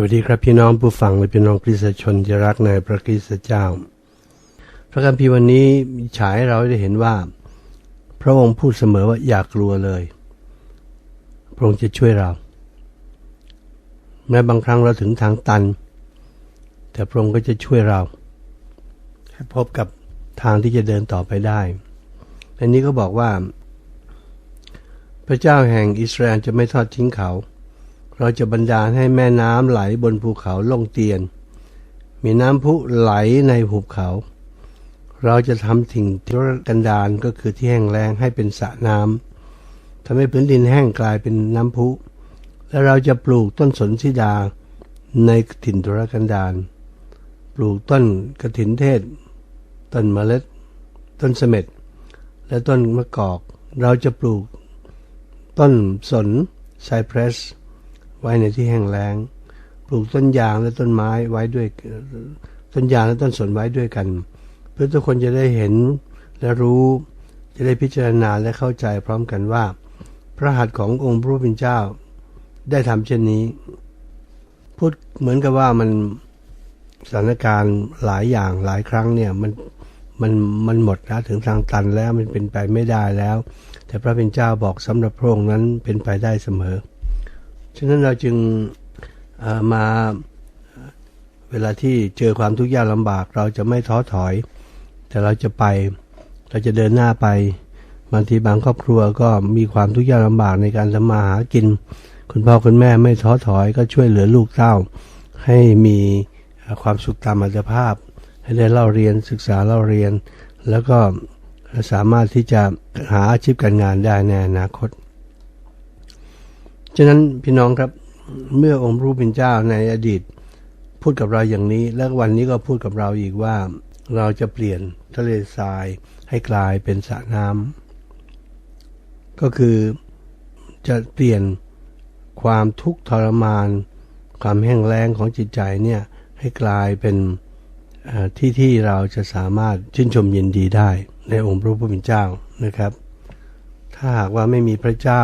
สวัสดีครับพี่น้องผู้ฟังและพี่น้องคริสตชนที่รักในพระคริสตเจ้า พระคัมภีร์วันนี้ฉายเราได้เห็นว่า พระองค์พูดเสมอว่าอย่ากกลัวเลย พระองค์จะช่วยเราแม้บางครั้งเราถึงทางตัน แต่พระองค์ก็จะช่วยเราให้พบกับทางที่จะเดินต่อไปได้อันนี้ก็บอกว่า พระเจ้าแห่งอิสราเอลจะไม่ทอดทิ้งเขา เราจะบันดาลให้แม่น้ำไหลบนภูเขาลงเตียน มีน้ำพุไหลในหุบเขา เราจะทำถิ่งทุรกันดารก็คือที่แห้งแล้งให้เป็นสระน้ำทำให้พื้นดินแห้งกลายเป็นน้ำพุ และเราจะปลูกต้นสนธิดาในถิ่นทุรกันดารปลูกต้นกระถินเทศ ต้นเมล็ด ต้นเสม็ด และต้นมะกอก เราจะปลูกต้นสนไซเพรส ไว้ในที่แห้งแล้ง ปลูกต้นยางและต้นไม้ไว้ด้วย ต้นยางและต้นสนไว้ด้วยกัน เพื่อทุกคนจะได้เห็นและรู้จะได้พิจารณาและเข้าใจพร้อมกันว่า พระหัตถ์ขององค์พระผู้เป็นเจ้า ได้ทำเช่นนี้ พูดเหมือนกับว่ามันสถานการณ์หลายอย่างหลายครั้งเนี่ยมันมันมันหมดแล้วถึงทางตันแล้วมันเป็นไปไม่ได้แล้ว แต่พระเป็นเจ้าบอกสำหรับพระองค์นั้นเป็นไปได้เสมอ ฉะนั้นเราจึงมาเวลาที่เจอความทุกข์ยากลำบาก เราจะไม่ท้อถอย แต่เราจะไปเราจะเดินหน้าไปบางทีบางครอบครัวก็มีความทุกข์ยากลำบากในการทำมาหากิน คุณพ่อคุณแม่ไม่ท้อถอยก็ช่วยเหลือลูกเต้า ให้มีความสุขตามอัตภาพ ให้ได้เล่าเรียนศึกษาเล่าเรียน แล้วก็สามารถที่จะหาอาชีพการงานได้ในอนาคต ฉะนั้นพี่น้องครับเมื่อองค์พระผู้เป็นเจ้าในอดีต พูดกับเราอย่างนี้ แล้ววันนี้ก็พูดกับเราอีกว่า เราจะเปลี่ยนทะเลทรายให้กลายเป็นสระน้ำก็คือจะเปลี่ยนความทุกข์ทรมาน ความแห้งแล้งของจิตใจเนี่ยให้กลายเป็นที่ที่เราจะสามารถชื่นชมยินดีได้ในองค์พระผู้เป็นเจ้านะครับ ถ้าหากว่าไม่มีพระเจ้า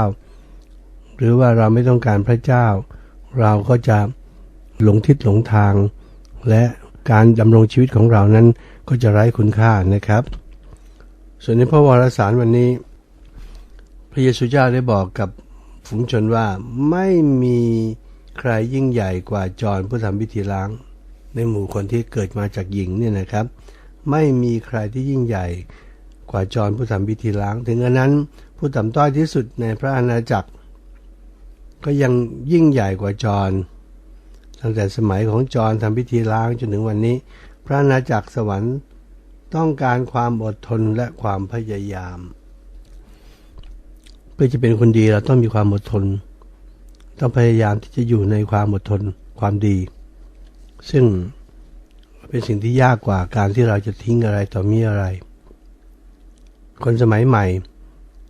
หรือว่าเราไม่ต้องการพระเจ้า เราก็จะหลงทิศหลงทาง และการดำรงชีวิตของเรานั้นก็จะไร้คุณค่านะครับ ส่วนในพระวรสารวันนี้ พระเยซูเจ้าได้บอกกับฝูงชนว่าไม่มีใครยิ่งใหญ่กว่าจอห์นผู้ทำพิธีล้าง ในหมู่คนที่เกิดมาจากหญิงเนี่ยนะครับ ไม่มีใครที่ยิ่งใหญ่กว่าจอห์นผู้ทำพิธีล้าง ถึงอันนั้นผู้ต่ำต้อยที่สุดในพระอาณาจักร ก็ยังยิ่งใหญ่กว่าจอนตั้งแต่สมัยของจอนทำพิธีล้างจนถึงวันนี้ พระอาณาจักรสวรรค์ต้องการความอดทนและความพยายาม เพื่อจะเป็นคนดีเราต้องมีความอดทน ต้องพยายามที่จะอยู่ในความอดทนความดี ซึ่งเป็นสิ่งที่ยากกว่าการที่เราจะทิ้งอะไรต่อมีอะไร คนสมัยใหม่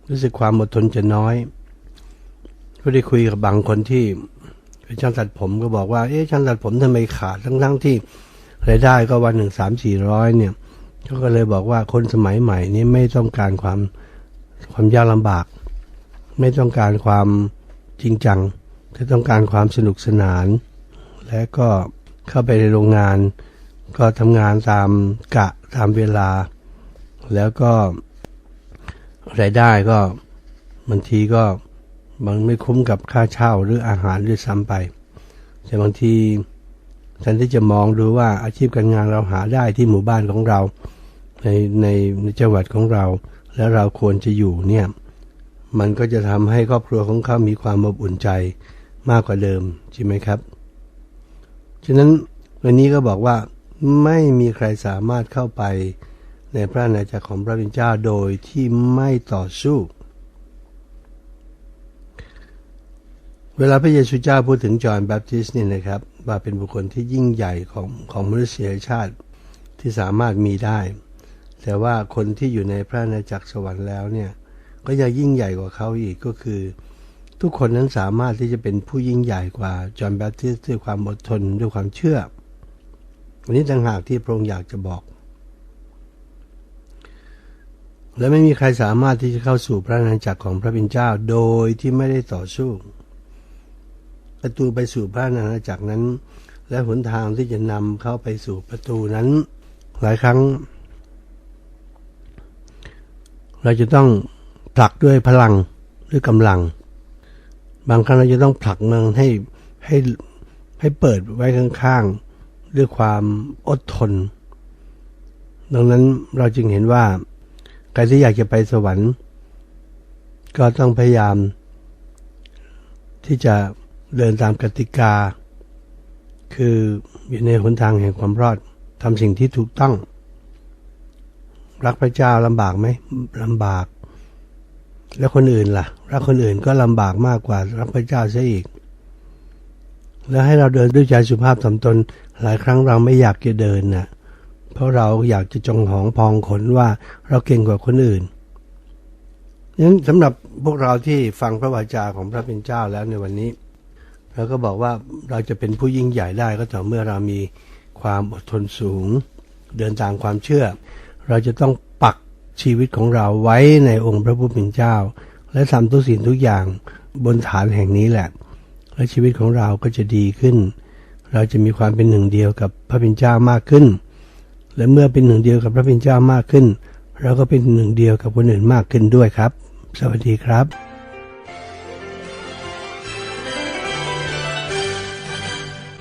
รู้สึกความอดทนจะน้อย ก็ได้คุยกับบางคนที่เป็นช่างตัดผมก็บอกว่า เอ๊ะช่างตัดผมทำไมขาดทั้งๆทที่รายได้ก็วันหนึ่งสามสี่ร้อยเนี่ยเขาก็เลยบอกว่าคนสมัยใหม่นี้ไม่ต้องการความความยากลำบาก ไม่ต้องการความจริงจัง แต่ต้องการความสนุกสนาน และก็เข้าไปในโรงงาน ก็ทำงานตามกะตามเวลา แล้วก็รายได้ก็บางทีก็ บางไม่คุ้มกับค่าเช่าหรืออาหารด้วยซ้ำไป แต่บางทีแทนที่จะมองดูว่าอาชีพการงานเราหาได้ที่หมู่บ้านของเราในในในจังหวัดของเรา แล้วเราควรจะอยู่เนี่ยมันก็จะทำให้ครอบครัวของเขามีความอบอุ่นใจมากกว่าเดิมใช่ไหมครับ ฉะนั้นวันนี้ก็บอกว่าไม่มีใครสามารถเข้าไปในพระนาจักรของพระบิดาโดยที่ไม่ต่อสู้ เวลาพระเยซูเจ้าพูดถึงจอห์นแบปติสต์เนี่ยนะครับ ว่าเป็นบุคคลที่ยิ่งใหญ่ของของมนุษยชาติที่สามารถมีได้ แต่ว่าคนที่อยู่ในพระนาจักรสวรรค์แล้วเนี่ยก็ยังยิ่งใหญ่กว่าเขาอีกก็คือ ทุกคนนั้นสามารถที่จะเป็นผู้ยิ่งใหญ่กว่าจอห์นแบปติสต์ด้วยความอดทนด้วยความเชื่อวันนี้ต่างหากที่พระองค์อยากจะบอก และไม่มีใครสามารถที่จะเข้าสู่พระนาจักรของพระบิดาเจ้าโดยที่ไม่ได้ต่อสู้ ประตูไปสู่พระอาณาจักรนั้น และหนทางที่จะนำเข้าไปสู่ประตูนั้น หลายครั้ง เราจะต้องผลักด้วยพลังด้วยกำลัง บางครั้งเราจะต้องผลักมันให้ให้ให้เปิดไว้ข้างๆด้วยความอดทน ดังนั้นเราจึงเห็นว่าใครที่อยากจะไปสวรรค์ ก็ต้องพยายามที่จะ เดินตามกติกา คืออยู่ในหนทางแห่งความรอดทำสิ่งที่ถูกต้อง รักพระเจ้าลำบากไหมลำบาก แล้วคนอื่นล่ะ รักคนอื่นก็ลำบากมากกว่า รักพระเจ้าซะอีก แล้วให้เราเดินด้วยใจสุภาพสำตนหลายครั้งเราไม่อยากจะเดินนะเพราะเราอยากจะจงหองพองขนว่าเราเก่งกว่าคนอื่นนั้นสำหรับพวกเราที่ฟังพระวาจาของพระเป็นเจ้าแล้วในวันนี้ เราก็บอกว่าเราจะเป็นผู้ยิ่งใหญ่ได้ก็ต่อเมื่อเรามีความอดทนสูง เดินตามความเชื่อ เราจะต้องปักชีวิตของเราไว้ในองค์พระผู้เป็นเจ้า และทำทุกสิ่งทุกอย่างบนฐานแห่งนี้แหละ และชีวิตของเราก็จะดีขึ้น เราจะมีความเป็นหนึ่งเดียวกับพระเป็นเจ้ามากขึ้น และเมื่อเป็นหนึ่งเดียวกับพระเป็นเจ้ามากขึ้น เราก็เป็นหนึ่งเดียวกับคนอื่นมากขึ้นด้วยครับ สวัสดีครับ